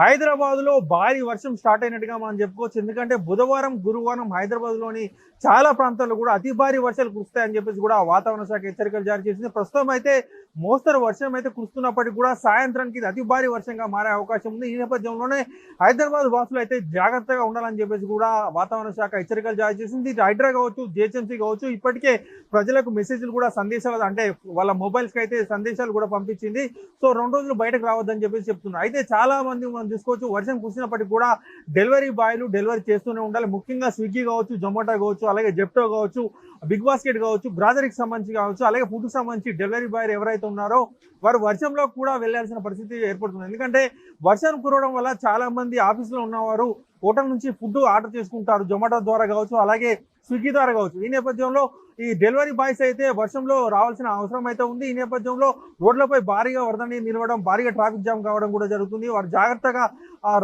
హైదరాబాద్లో భారీ వర్షం స్టార్ట్ అయినట్టుగా మనం చెప్పుకోవచ్చు. ఎందుకంటే బుధవారం గురువారం హైదరాబాద్లోని చాలా ప్రాంతాల్లో కూడా అతి భారీ వర్షాలు కురుస్తాయని చెప్పేసి కూడా వాతావరణ శాఖ హెచ్చరికలు జారీ చేసింది. ప్రస్తుతం అయితే మోస్తరు వర్షం అయితే కురుస్తున్నప్పటికీ కూడా సాయంత్రానికి ఇది అతి భారీ వర్షంగా మారే అవకాశం ఉంది. ఈ నేపథ్యంలోనే హైదరాబాద్ వాసులు అయితే జాగ్రత్తగా ఉండాలని చెప్పేసి కూడా వాతావరణ శాఖ హెచ్చరికలు జారీ చేసింది. హైడ్రా కావచ్చు జిహెచ్ఎంసీ కావచ్చు ఇప్పటికే ప్రజలకు మెసేజ్లు కూడా సందేశాలు అంటే వాళ్ళ మొబైల్స్కి అయితే సందేశాలు కూడా పంపించింది. సో రెండు రోజులు బయటకు రావద్దని చెప్పేసి చెప్తున్నారు అయితే చాలా మంది మనం చూసుకోవచ్చు వర్షం కురిసినప్పటికీ కూడా డెలివరీ బాయ్లు డెలివరీ చేస్తూనే ఉండాలి. ముఖ్యంగా స్విగ్గీ కావచ్చు జొమాటో కావచ్చు అలాగే జెప్టో కావచ్చు బిగ్ బాస్కెట్ కావచ్చు గ్రాజరీకి సంబంధించి కావచ్చు అలాగే ఫుడ్కి సంబంధించి డెలివరీ బాయ్ ఎవరైతే ఉన్నారో వారు వర్షంలో కూడా వెళ్ళాల్సిన పరిస్థితి ఏర్పడుతుంది. ఎందుకంటే వర్షం కురవడం వల్ల చాలా మంది ఆఫీసులో ఉన్నవారు హోటల్ నుంచి ఫుడ్ ఆర్డర్ చేసుకుంటారు జొమాటో ద్వారా కావచ్చు అలాగే స్విగ్గీ ద్వారా కావచ్చు. ఈ నేపథ్యంలో ఈ డెలివరీ బాయ్స్ అయితే వర్షంలో రావాల్సిన అవసరం అయితే ఉంది. ఈ నేపథ్యంలో రోడ్లపై భారీగా వరద నీరు నిలవడం భారీగా ట్రాఫిక్ జామ్ కావడం కూడా జరుగుతుంది. వారు జాగ్రత్తగా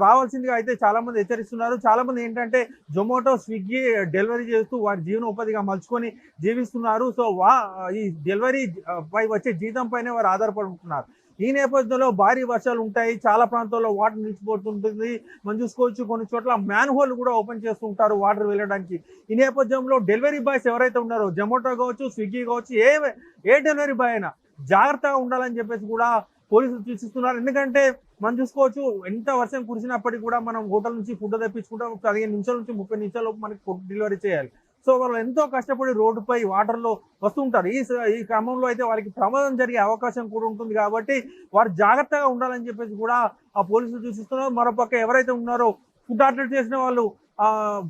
రావాల్సిందిగా అయితే చాలామంది హెచ్చరిస్తున్నారు. చాలామంది ఏంటంటే జొమాటో స్విగ్గీ డెలివరీ చేస్తూ వారి జీవనోపాధిగా మలుచుకొని జీవిస్తున్నారు. సో వా ఈ డెలివరీ పై వచ్చే జీతం పైనే వారు ఆధారపడుతున్నారు ఈ నేపథ్యంలో భారీ వర్షాలు ఉంటాయి. చాలా ప్రాంతాల్లో వాటర్ నిలిచిపోతుంటుంది. మనం చూసుకోవచ్చు కొన్ని చోట్ల మ్యాన్ హోల్ కూడా ఓపెన్ చేస్తూ ఉంటారు వాటర్ వెళ్ళడానికి. ఈ నేపథ్యంలో డెలివరీ బాయ్స్ ఎవరైతే ఉన్నారో జొమాటో కావచ్చు స్విగ్గీ కావచ్చు ఏ ఏ డెలివరీ బాయ్ అయినా జాగ్రత్తగా ఉండాలని చెప్పేసి కూడా పోలీసులు సూచిస్తున్నారు. ఎందుకంటే మనం చూసుకోవచ్చు ఎంత వర్షం కురిసినప్పటికీ కూడా మనం హోటల్ నుంచి ఫుడ్ తెప్పించుకుంటాం. పదిహేను నిమిషాల నుంచి ముప్పై నిమిషాల లోపు మనకి ఫుడ్ డెలివరీ చేయాలి. సో వాళ్ళు ఎంతో కష్టపడి రోడ్డుపై వాటర్లో వస్తుంటారు. ఈ ఈ క్రమంలో అయితే వారికి ప్రమాదం జరిగే అవకాశం కూడా ఉంటుంది కాబట్టి వారు జాగ్రత్తగా ఉండాలని చెప్పేసి కూడా ఆ పోలీసులు సూచిస్తున్నారు. మరోపక్క ఎవరైతే ఉన్నారో ఫుడ్ ఆర్డర్ చేసిన వాళ్ళు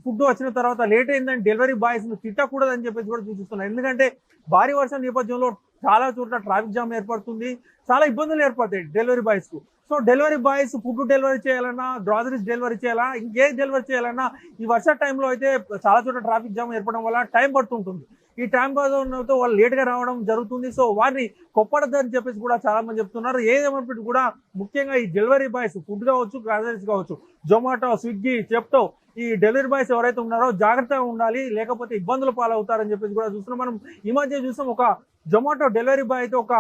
ఫుడ్ వచ్చిన తర్వాత లేట్ అయిందని డెలివరీ బాయ్స్ను తిట్టకూడదని చెప్పేసి కూడా సూచిస్తున్నారు. ఎందుకంటే భారీ వర్షం నేపథ్యంలో చాలా చోట్ల ట్రాఫిక్ జామ్ ఏర్పడుతుంది. చాలా ఇబ్బందులు ఏర్పడతాయి delivery బాయ్స్కు. So delivery boys food delivery చేయాలన్నా గ్రాసరీస్ డెలివరీ చేయాలా ఇంకే డెలివరీ చేయాలన్నా ఈ వర్ష టైంలో అయితే చాలా చోట్ల ట్రాఫిక్ జామ్ ఏర్పడడం వల్ల టైం పడుతుంటుంది. ఈ టైం పడుతుండటంతో వాళ్ళు లేట్గా రావడం జరుగుతుంది. సో వారిని కొప్పడద్దని చెప్పేసి కూడా చాలా మంది చెప్తున్నారు. ఏదేమైనప్పటికీ కూడా ముఖ్యంగా ఈ డెలివరీ బాయ్స్ ఫుడ్ కావచ్చు గ్రాసరీస్ కావచ్చు జొమాటో స్విగ్గీ చెప్తో ఈ డెలివరీ బాయ్స్ ఎవరైతే ఉన్నారో జాగ్రత్తగా ఉండాలి. లేకపోతే ఇబ్బందులు పాలవుతారని చెప్పేసి కూడా చూస్తున్నాం. మనం ఈ మధ్య చూస్తాం ఒక జొమాటో డెలివరీ బాయ్ అయితే ఒక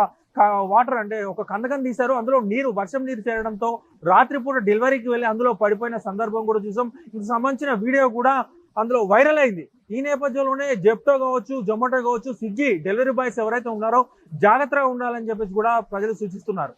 వాటర్ అంటే ఒక కందకం తీశారు. అందులో నీరు వర్షం నీరు చేరడంతో రాత్రిపూట డెలివరీకి వెళ్ళి అందులో పడిపోయిన సందర్భం కూడా చూసాం. ఇందుకు సంబంధించిన వీడియో కూడా అందులో వైరల్ అయింది. ఈ నేపథ్యంలోనే జెప్టో కావచ్చు జొమాటో కావచ్చు స్విగ్గీ డెలివరీ బాయ్స్ ఎవరైతే ఉన్నారో జాగ్రత్తగా ఉండాలని చెప్పేసి కూడా ప్రజలు సూచిస్తున్నారు.